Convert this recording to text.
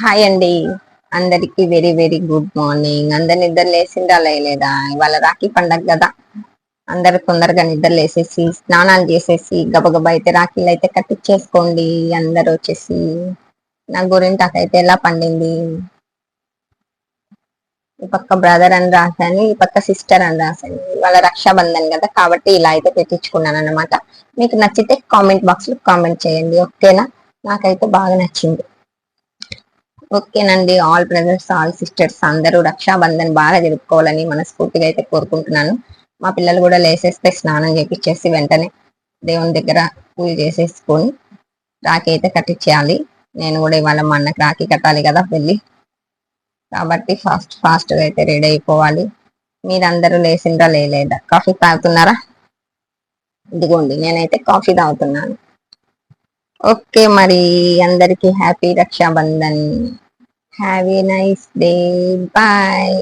Hi అండి. అందరికి very very good morning. అందరు నిద్ర లేసిందా లేదా? ఇవాళ రాఖీ పండగ కదా. అందరు తొందరగా నిద్ర లేసేసి స్నానాలు చేసేసి గబగబ అయితే రాఖీలు అయితే కట్టించేసుకోండి. అందరు వచ్చేసి నా గురింటాకైతే ఎలా పండింది? ఈ పక్క బ్రదర్ అని రాశాను ఈ పక్క సిస్టర్ అని రాశాను. వాళ్ళ రక్షాబంధన్ కదా కాబట్టి ఇలా అయితే పెట్టించుకున్నాను అనమాట మీకు నచ్చితే కామెంట్ బాక్స్లో కామెంట్ చేయండి ఓకేనా? నాకైతే బాగా నచ్చింది. ఓకేనండి. ఆల్ బ్రదర్స్ ఆల్ సిస్టర్స్ అందరూ రక్షాబంధన్ బాగా జరుపుకోవాలని మనస్ఫూర్తిగా అయితే కోరుకుంటున్నాను. మా పిల్లలు కూడా లేసేస్తే స్నానం చేపించేసి వెంటనే దేవుని దగ్గర పూజ చేసేసుకొని రాఖీ అయితే కట్టించేయాలి నేను కూడా ఇవాళ మా అన్నకి రాఖీ కట్టాలి కదా వెళ్ళి. కాబట్టి ఫాస్ట్ ఫాస్ట్గా అయితే రెడీ అయిపోవాలి. మీరందరూ లేచిండ్రా లేదా కాఫీ తాగుతున్నారా? ఇదిగోండి నేనైతే కాఫీ తాగుతున్నాను. ఓకే మరి అందరికి happy Rakshabandhan. Have a nice day. Bye.